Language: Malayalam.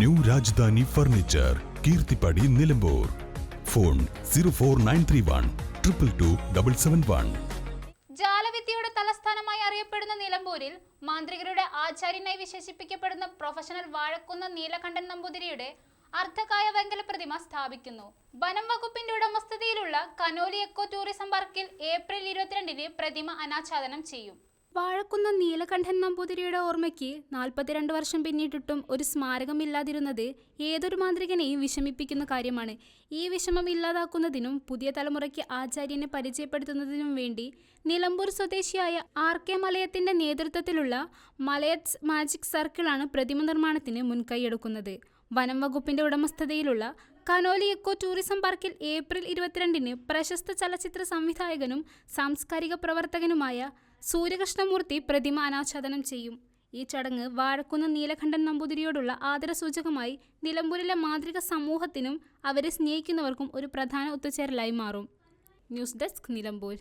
New Rajadhani furniture Keerthippadi Nilambur. Phone zero four nine three one triple two double seven one. ജാലവിദ്യയുടെ തലസ്ഥാനമായി അറിയപ്പെടുന്ന നിലമ്പൂരിൽ മാന്ത്രികരുടെ ആചാര്യനായി വിശേഷിപ്പിക്കപ്പെടുന്ന പ്രൊഫഷണൽ വാഴക്കുന്ന നീലകണ്ഠൻ നമ്പൂതിരിയുടെ അർദ്ധകായ വെങ്കല പ്രതിമ സ്ഥാപിക്കുന്നു. വനം വകുപ്പിന്റെ ഉടമസ്ഥതയിലുള്ള കനോലി എക്കോ ടൂറിസം പാർക്കിൽ ഏപ്രിൽ ഇരുപത്തിരണ്ടിന് പ്രതിമ അനാച്ഛാദനം ചെയ്യും. വാഴക്കുന്ന നീലകണ്ഠൻ നമ്പൂതിരിയുടെ ഓർമ്മയ്ക്ക് നാൽപ്പത്തിരണ്ട് വർഷം പിന്നിട്ടിട്ടും ഒരു സ്മാരകമില്ലാതിരുന്നത് ഏതൊരു മാന്ത്രികനെയും വിഷമിപ്പിക്കുന്ന കാര്യമാണ്. ഈ വിഷമം ഇല്ലാതാക്കുന്നതിനും പുതിയ തലമുറയ്ക്ക് ആചാര്യനെ പരിചയപ്പെടുത്തുന്നതിനും വേണ്ടി നിലമ്പൂർ സ്വദേശിയായ ആർ കെ മലയത്തിന്റെ നേതൃത്വത്തിലുള്ള മലയത്സ് മാജിക് സർക്കിളാണ് പ്രതിമ നിർമ്മാണത്തിന് മുൻകൈയെടുക്കുന്നത് വനം വകുപ്പിന്റെ ഉടമസ്ഥതയിലുള്ള കനോലി എക്കോ ടൂറിസം പാർക്കിൽ ഏപ്രിൽ ഇരുപത്തിരണ്ടിന് പ്രശസ്ത ചലച്ചിത്ര സംവിധായകനും സാംസ്കാരിക പ്രവർത്തകനുമായ സൂര്യകൃഷ്ണമൂർത്തി പ്രതിമ അനാച്ഛാദനം ചെയ്യും. ഈ ചടങ്ങ് വാഴക്കുന്ന് നീലകണ്ഠൻ നമ്പൂതിരിയോടുള്ള ആദരസൂചകമായി നിലമ്പൂരിലെ മാതൃക സമൂഹത്തിനും അവരെ സ്നേഹിക്കുന്നവർക്കും ഒരു പ്രധാന ഒത്തുചേരലായി മാറും. News desk Nilambur.